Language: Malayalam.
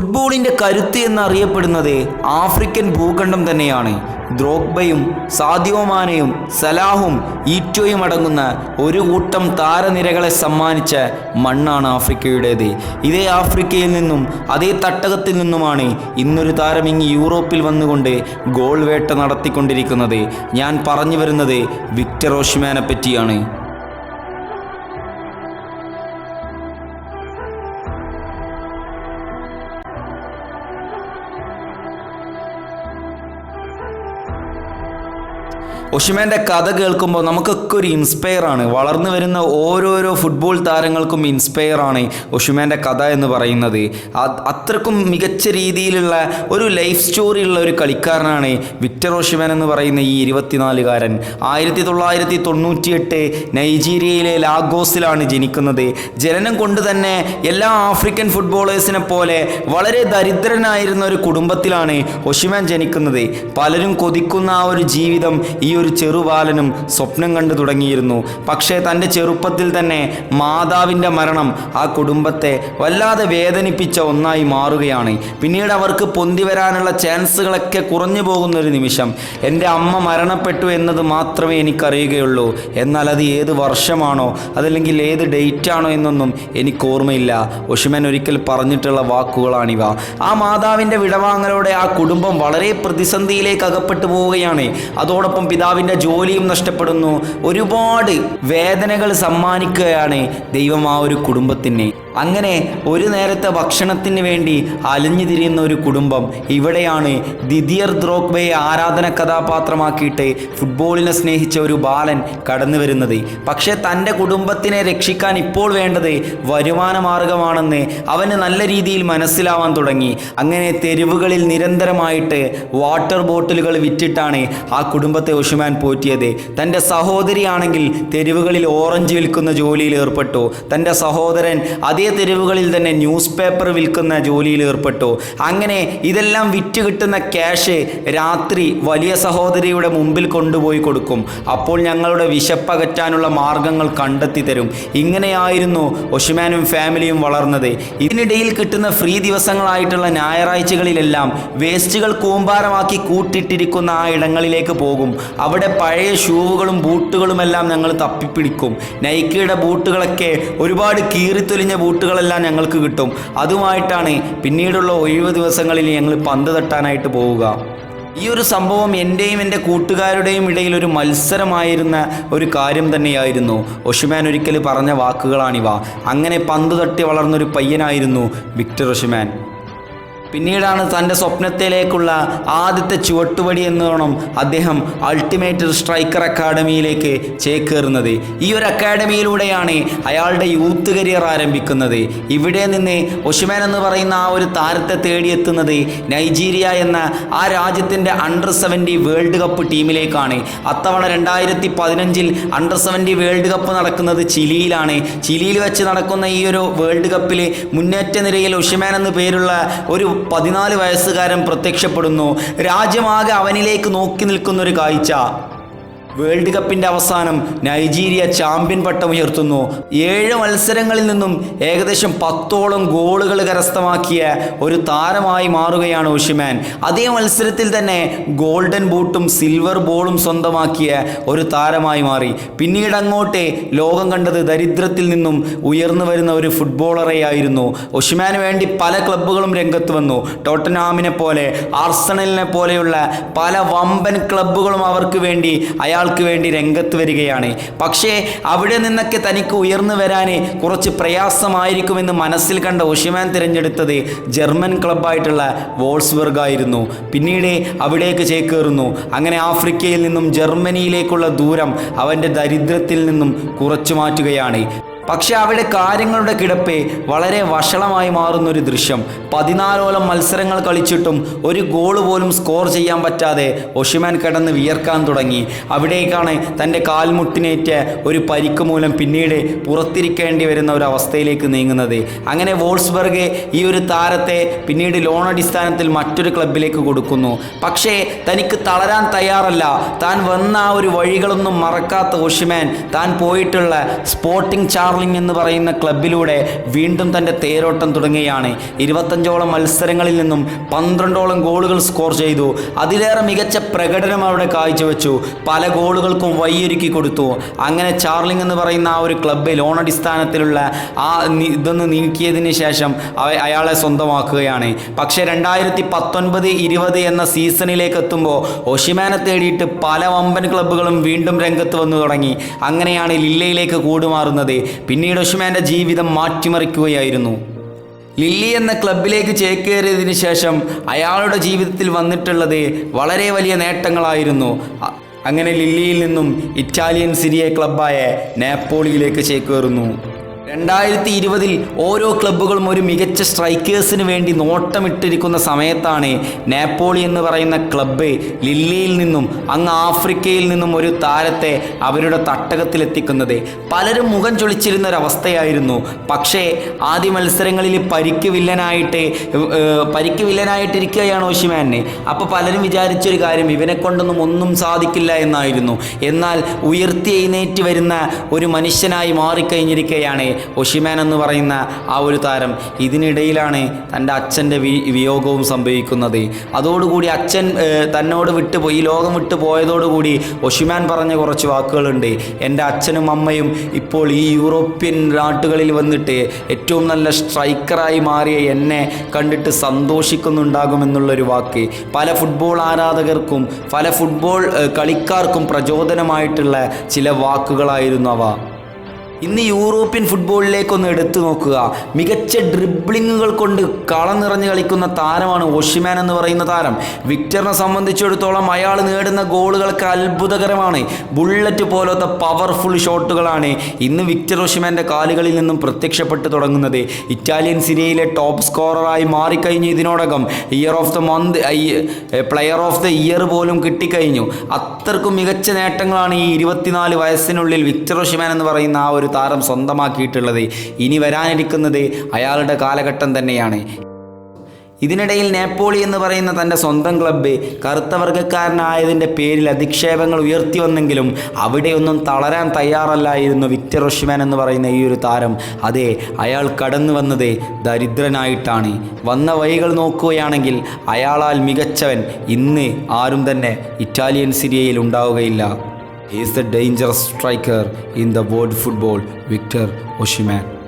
ഫുട്ബോളിന്റെ കരുത്ത് എന്നറിയപ്പെടുന്നത് ആഫ്രിക്കൻ ഭൂഖണ്ഡം തന്നെയാണ്. ദ്രോഗ്ബയും സാദിയോമാനയും സലാഹും ഈറ്റോയും അടങ്ങുന്ന ഒരു കൂട്ടം താരനിരകളെ സമ്മാനിച്ച മണ്ണാണ് ആഫ്രിക്കയുടേത്. ഇതേ ആഫ്രിക്കയിൽ നിന്നും അതേ തട്ടകത്തിൽ നിന്നുമാണ് ഇന്നൊരു താരം ഇങ്ങ് യൂറോപ്പിൽ വന്നുകൊണ്ട് ഗോൾ വേട്ട നടത്തിക്കൊണ്ടിരിക്കുന്നത്. ഞാൻ പറഞ്ഞു വരുന്നത് വിക്ടർ ഓഷ്മാനെ പറ്റിയാണ് ഒഷിമേന്റെ കഥ കേൾക്കുമ്പോൾ നമുക്കൊക്കെ ഒരു ഇൻസ്പയർ ആണ്. വളർന്നു വരുന്ന ഓരോരോ ഫുട്ബോൾ താരങ്ങൾക്കും ഇൻസ്പയർ ആണ് ഒഷിമേന്റെ കഥ എന്ന് പറയുന്നത്. അത്രക്കും മികച്ച രീതിയിലുള്ള ഒരു ലൈഫ് സ്റ്റോറി ഉള്ള ഒരു കളിക്കാരനാണ് വിക്ടർ ഒഷിമേൻ എന്ന് പറയുന്ന ഈ ഇരുപത്തിനാലുകാരൻ. ആയിരത്തി തൊള്ളായിരത്തി തൊണ്ണൂറ്റിയെട്ട് നൈജീരിയയിലെ ലാഗോസിലാണ് ജനിക്കുന്നത്. ജനനം കൊണ്ട് തന്നെ എല്ലാ ആഫ്രിക്കൻ ഫുട്ബോളേഴ്സിനെ പോലെ വളരെ ദരിദ്രനായിരുന്ന ഒരു കുടുംബത്തിലാണ് ഒഷിമാൻ ജനിക്കുന്നത്. പലരും കൊതിക്കുന്ന ആ ഒരു ജീവിതം ഈ ഒരു ചെറുബാലനും സ്വപ്നം കണ്ടു തുടങ്ങിയിരുന്നു. പക്ഷേ തന്റെ ചെറുപ്പത്തിൽ തന്നെ മാതാവിന്റെ മരണം ആ കുടുംബത്തെ വല്ലാതെ വേദനിപ്പിച്ച ഒന്നായി മാറുകയാണ്. പിന്നീട് അവർക്ക് പൊന്തി വരാനുള്ള ചാൻസുകളൊക്കെ കുറഞ്ഞു പോകുന്ന ഒരു നിമിഷം. എന്റെ അമ്മ മരണപ്പെട്ടു എന്നത് മാത്രമേ എനിക്കറിയുകയുള്ളൂ. എന്നാൽ അത് ഏത് വർഷമാണോ അതല്ലെങ്കിൽ ഏത് ഡേറ്റ് ആണോ എന്നൊന്നും എനിക്ക് ഓർമ്മയില്ല ഒഷിമൻ ഒരിക്കൽ പറഞ്ഞിട്ടുള്ള വാക്കുകളാണിവ. ആ മാതാവിന്റെ വിടവാങ്ങലോടെ ആ കുടുംബം വളരെ പ്രതിസന്ധിയിലേക്ക് അകപ്പെട്ടു പോവുകയാണ്. അതോടൊപ്പം പിതാവിന്റെ ജോലിയും നഷ്ടപ്പെടുന്നു. ഒരുപാട് വേദനകൾ സമ്മാനിക്കുകയാണ് ദൈവം ആ ഒരു കുടുംബത്തിനെ. അങ്ങനെ ഒരു നേരത്തെ ഭക്ഷണത്തിന് വേണ്ടി അലഞ്ഞു തിരിയുന്ന ഒരു കുടുംബം ഇവിടെയാണ് ദിദിയർ ദ്രോക്ബയെ ആരാധന കഥാപാത്രമാക്കിയിട്ട് ഫുട്ബോളിനെ സ്നേഹിച്ച ഒരു ബാലൻ കടന്നു വരുന്നത്. പക്ഷേ തന്റെ കുടുംബത്തിനെ രക്ഷിക്കാൻ ഇപ്പോൾ വേണ്ടത് വരുമാന മാർഗമാണെന്ന് അവന് നല്ല രീതിയിൽ മനസ്സിലാവാൻ തുടങ്ങി. അങ്ങനെ തെരുവുകളിൽ നിരന്തരമായിട്ട് വാട്ടർ ബോട്ടിലുകൾ വിറ്റിട്ടാണ് ആ കുടുംബത്തെ ഉഷുമാൻ പോറ്റിയത്. തന്റെ സഹോദരിയാണെങ്കിൽ തെരുവുകളിൽ ഓറഞ്ച് വിൽക്കുന്ന ജോലിയിൽ ഏർപ്പെട്ടു. തന്റെ സഹോദരൻ അതേ തെരുവുകളിൽ തന്നെ ന്യൂസ് പേപ്പർ വിൽക്കുന്ന ജോലിയിൽ ഏർപ്പെട്ടു. അങ്ങനെ ഇതെല്ലാം വിറ്റ് കിട്ടുന്ന ക്യാഷ് രാത്രി വലിയ സഹോദരിയുടെ മുമ്പിൽ കൊണ്ടുപോയി കൊടുക്കും. അപ്പോൾ ഞങ്ങളുടെ വിശപ്പകറ്റാനുള്ള മാർഗങ്ങൾ കണ്ടെത്തി തരും. ഇങ്ങനെയായിരുന്നു ഒഷിമാനും ഫാമിലിയും വളർന്നത്. ഇതിനിടയിൽ കിട്ടുന്ന ഫ്രീ ദിവസങ്ങളായിട്ടുള്ള ഞായറാഴ്ചകളിലെല്ലാം വേസ്റ്റുകൾ കൂമ്പാരമാക്കി കൂട്ടിട്ടിരിക്കുന്ന ആ ഇടങ്ങളിലേക്ക് പോകും. അവിടെ പഴയ ഷൂവുകളും ബൂട്ടുകളുമെല്ലാം ഞങ്ങൾ തപ്പിപ്പിടിക്കും. നൈക്കിയുടെ ബൂട്ടുകളൊക്കെ ഒരുപാട് കീറിത്തൊലിഞ്ഞ ബൂട്ടുകളെല്ലാം ഞങ്ങൾക്ക് കിട്ടും. അതുമായിട്ടാണ് പിന്നീടുള്ള ഒഴിവ് ദിവസങ്ങളിൽ ഞങ്ങൾ പന്ത് തട്ടാനായിട്ട് പോവുക. ഈ ഒരു സംഭവം എന്റെയും എന്റെ കൂട്ടുകാരുടെയും ഇടയിൽ ഒരു മത്സരമായിരുന്ന ഒരു കാര്യം തന്നെയായിരുന്നു. ഒഷിമാൻ ഒരിക്കൽ പറഞ്ഞ വാക്കുകളാണിവ. അങ്ങനെ പന്ത് തട്ടി വളർന്നൊരു പയ്യനായിരുന്നു വിക്ടർ ഒഷിമാൻ. പിന്നീടാണ് തന്റെ സ്വപ്നത്തിലേക്കുള്ള ആദ്യത്തെ ചുവട്ടുപടി എന്നോണം അദ്ദേഹം അൾട്ടിമേറ്റ് സ്ട്രൈക്കർ അക്കാഡമിയിലേക്ക് ചേക്കേറുന്നത്. ഈ ഒരു അക്കാഡമിയിലൂടെയാണ് അയാളുടെ യൂത്ത് കരിയർ ആരംഭിക്കുന്നത്. ഇവിടെ നിന്ന് ഒഷിമാൻ എന്ന് പറയുന്ന ആ ഒരു താരത്തെ തേടിയെത്തുന്നത് നൈജീരിയ എന്ന ആ രാജ്യത്തിന്റെ അണ്ടർ സെവന്റി വേൾഡ് കപ്പ് ടീമിലേക്കാണ്. അത്തവണ രണ്ടായിരത്തി പതിനഞ്ചിൽ അണ്ടർ സെവന്റി വേൾഡ് കപ്പ് നടക്കുന്നത് ചിലിയിലാണ്. ചിലിയിൽ വെച്ച് നടക്കുന്ന ഈ ഒരു വേൾഡ് കപ്പിൽ മുന്നേറ്റ നിരയിൽ ഒഷിമാൻ എന്ന് പേരുള്ള ഒരു പതിനാല് വയസ്സുകാരൻ പ്രത്യക്ഷപ്പെടുന്നു. രാജ്യമാകെ അവനിലേക്ക് നോക്കി നിൽക്കുന്നൊരു കാഴ്ച. വേൾഡ് കപ്പിന്റെ അവസാനം നൈജീരിയ ചാമ്പ്യൻ പട്ടം ഉയർത്തുന്നു ഏഴ് മത്സരങ്ങളിൽ നിന്നും ഏകദേശം പത്തോളം ഗോളുകൾ കരസ്ഥമാക്കിയ ഒരു താരമായി മാറുകയാണ് ഒഷിമാൻ അതേ മത്സരത്തിൽ തന്നെ ഗോൾഡൻ ബൂട്ടും സിൽവർ ബോളും സ്വന്തമാക്കിയ ഒരു താരമായി മാറി. പിന്നീട് അങ്ങോട്ട് ലോകം കണ്ടത് ദരിദ്രത്തിൽ നിന്നും ഉയർന്നു വരുന്ന ഒരു ഫുട്ബോളറെയായിരുന്നു. ഒഷിമാന് വേണ്ടി പല ക്ലബ്ബുകളും രംഗത്ത് വന്നു. ടോട്ടനാമിനെ പോലെ ആർസണലിനെ പോലെയുള്ള പല വമ്പൻ ക്ലബ്ബുകളും അവർക്ക് വേണ്ടി അയാൾക്ക് വേണ്ടി രംഗത്ത് വരികയാണ്. പക്ഷേ അവിടെ നിന്നൊക്കെ തനിക്ക് ഉയർന്നു വരാൻ കുറച്ച് പ്രയാസമായിരിക്കുമെന്ന് മനസ്സിൽ കണ്ട ഒഷിമാൻ തിരഞ്ഞെടുത്തത് ജർമ്മൻ ക്ലബ്ബായിട്ടുള്ള വോൾസ്ബർഗ് ആയിരുന്നു പിന്നീട് അവിടേക്ക് ചേക്കേറുന്നു. അങ്ങനെ ആഫ്രിക്കയിൽ നിന്നും ജർമ്മനിയിലേക്കുള്ള ദൂരം അവന്റെ ദരിദ്രത്തിൽ നിന്നും കുറച്ചു മാറ്റുകയാണ്. പക്ഷെ അവിടെ കാര്യങ്ങളുടെ കിടപ്പ് വളരെ വഷളമായി മാറുന്നൊരു ദൃശ്യം. പതിനാലോളം മത്സരങ്ങൾ കളിച്ചിട്ടും ഒരു ഗോൾ പോലും സ്കോർ ചെയ്യാൻ പറ്റാതെ ഒഷിമാൻ കിടന്ന് വിയർക്കാൻ തുടങ്ങി. അവിടേക്കാണ് തന്റെ കാൽമുട്ടിനേറ്റ ഒരു പരിക്ക് മൂലം പിന്നീട് പുറത്തിരിക്കേണ്ടി വരുന്ന ഒരു അവസ്ഥയിലേക്ക് നീങ്ങുന്നത്. അങ്ങനെ വോൾസ്ബർഗ് ഈ ഒരു താരത്തെ പിന്നീട് ലോൺ അടിസ്ഥാനത്തിൽ മറ്റൊരു ക്ലബിലേക്ക് കൊടുക്കുന്നു. പക്ഷേ തനിക്ക് തളരാൻ തയ്യാറല്ല. താൻ വന്ന ആ ഒരു വഴികളൊന്നും മറക്കാത്ത ഒഷിമാൻ താൻ പോയിട്ടുള്ള സ്പോർട്ടിംഗ് ചാർലി ചാർലിംഗ് എന്ന് പറയുന്ന ക്ലബിലൂടെ വീണ്ടും തന്റെ തേരോട്ടം തുടങ്ങുകയാണ്. ഇരുപത്തഞ്ചോളം മത്സരങ്ങളിൽ നിന്നും പന്ത്രണ്ടോളം ഗോളുകൾ സ്കോർ ചെയ്തു. അതിലേറെ മികച്ച പ്രകടനം അവിടെ കാഴ്ചവെച്ചു. പല ഗോളുകൾക്കും വഴിയൊരുക്കി കൊടുത്തു. അങ്ങനെ ചാർലിംഗ് എന്ന് പറയുന്ന ആ ഒരു ക്ലബ്ബ് ലോൺ അടിസ്ഥാനത്തിലുള്ള ആ ഇതൊന്ന് നീക്കിയതിന് ശേഷം അയാളെ സ്വന്തമാക്കുകയാണ്. പക്ഷേ രണ്ടായിരത്തി പത്തൊൻപത് ഇരുപത് എന്ന സീസണിലേക്ക് എത്തുമ്പോൾ ഒഷിമാനെ തേടിയിട്ട് പല വമ്പൻ ക്ലബ്ബുകളും വീണ്ടും രംഗത്ത് വന്നു തുടങ്ങി. അങ്ങനെയാണ് ലില്ലയിലേക്ക് കൂടുമാറുന്നത്. പിന്നീട് ഉഷ്മാന്റെ ജീവിതം മാറ്റിമറിക്കുകയായിരുന്നു. ലില്ലി എന്ന ക്ലബിലേക്ക് ചേക്കേറിയതിനു ശേഷം അയാളുടെ ജീവിതത്തിൽ വന്നിട്ടുള്ളത് വളരെ വലിയ നേട്ടങ്ങളായിരുന്നു. അങ്ങനെ ലില്ലിയിൽ നിന്നും ഇറ്റാലിയൻ സിരിയ ക്ലബ്ബായ നാപ്പോളിയിലേക്ക് ചേക്കേറുന്നു. രണ്ടായിരത്തി ഇരുപതിൽ ഓരോ ക്ലബ്ബുകളും ഒരു മികച്ച സ്ട്രൈക്കേഴ്സിന് വേണ്ടി നോട്ടമിട്ടിരിക്കുന്ന സമയത്താണ് നാപ്പോളി എന്ന് പറയുന്ന ക്ലബ്ബ് ലില്ലിയിൽ നിന്നും അങ്ങ് ആഫ്രിക്കയിൽ നിന്നും ഒരു താരത്തെ അവരുടെ തട്ടകത്തിലെത്തിക്കുന്നത്. പലരും മുഖം ചൊളിച്ചിരുന്ന ഒരവസ്ഥയായിരുന്നു പക്ഷേ ആദ്യ മത്സരങ്ങളിൽ പരിക്ക് വില്ലനായിട്ട് പരിക്ക് വില്ലനായിട്ടിരിക്കുകയാണ് ഓഷിമാനെ അപ്പോൾ പലരും വിചാരിച്ചൊരു കാര്യം ഇവനെ കൊണ്ടൊന്നും ഒന്നും സാധിക്കില്ല എന്നായിരുന്നു. എന്നാൽ ഉയർത്തി എഴുന്നേറ്റ് വരുന്ന ഒരു മനുഷ്യനായി മാറിക്കഴിഞ്ഞിരിക്കുകയാണ് ഒഷിമാൻ എന്ന് പറയുന്ന ആ ഒരു താരം ഇതിനിടയിലാണ് തന്റെ അച്ഛന്റെ വിയോഗവും സംഭവിക്കുന്നത്. അതോടുകൂടി അച്ഛൻ തന്നോട് വിട്ടുപോയി ഈ ലോകം വിട്ടു പോയതോടുകൂടി ഒഷിമാൻ പറഞ്ഞ കുറച്ച് വാക്കുകളുണ്ട്. എന്റെ അച്ഛനും അമ്മയും ഇപ്പോൾ ഈ യൂറോപ്യൻ നാട്ടുകളിൽ വന്നിട്ട് ഏറ്റവും നല്ല സ്ട്രൈക്കറായി മാറിയ എന്നെ കണ്ടിട്ട് സന്തോഷിക്കുന്നുണ്ടാകുമെന്നുള്ളൊരു വാക്ക്. പല ഫുട്ബോൾ ആരാധകർക്കും പല ഫുട്ബോൾ കളിക്കാർക്കും പ്രചോദനമായിട്ടുള്ള ചില വാക്കുകളായിരുന്നു അവ. ഇന്ന് യൂറോപ്യൻ ഫുട്ബോളിലേക്കൊന്ന് എടുത്തു നോക്കുക. മികച്ച ഡ്രിബ്ലിങ്ങുകൾ കൊണ്ട് കളം നിറഞ്ഞ് കളിക്കുന്ന താരമാണ് ഓഷിമാൻ എന്ന് പറയുന്ന താരം. വിക്ടറിനെ സംബന്ധിച്ചിടത്തോളം അയാൾ നേടുന്ന ഗോളുകൾക്ക് അത്ഭുതകരമാണ്. ബുള്ളറ്റ് പോലത്തെ പവർഫുൾ ഷോട്ടുകളാണ് ഇന്ന് വിക്ടർ ഓഷിമാന്റെ കാലുകളിൽ നിന്നും പ്രത്യക്ഷപ്പെട്ടു തുടങ്ങുന്നത്. ഇറ്റാലിയൻ സിരിയയിലെ ടോപ്പ് സ്കോററായി മാറിക്കഴിഞ്ഞു ഇതിനോടകം. Year of the month player of the year പോലും കിട്ടിക്കഴിഞ്ഞു. അത്രക്കും മികച്ച നേട്ടങ്ങളാണ് ഈ ഇരുപത്തിനാല് വയസ്സിനുള്ളിൽ വിക്ടർ ഓഷിമാൻ എന്ന് പറയുന്ന ആ ഒരു താരം സ്വന്തമാക്കിയിട്ടുള്ളത് ഇനി വരാനിരിക്കുന്നത് അയാളുടെ കാലഘട്ടം തന്നെയാണ്. ഇതിനിടയിൽ നേപ്പോളി എന്ന് പറയുന്ന തന്റെ സ്വന്തം ക്ലബ്ബ് കറുത്ത വർഗക്കാരനായതിന്റെ പേരിൽ അധിക്ഷേപങ്ങൾ ഉയർത്തി വന്നെങ്കിലും അവിടെയൊന്നും തളരാൻ തയ്യാറല്ലായിരുന്നു വിക്ടർ ഒഷിമാൻ എന്ന് പറയുന്ന ഈ ഒരു താരം. അതെ അയാൾ കടന്നു വന്നത് ദരിദ്രനായിട്ടാണ്. വന്ന വഴികൾ നോക്കുകയാണെങ്കിൽ അയാളാൽ മികച്ചവൻ ഇന്ന് ആരും തന്നെ ഇറ്റാലിയൻ സിരിയയിൽ ഉണ്ടാവുകയില്ല. is the dangerous striker in the world football, Victor Oshiman.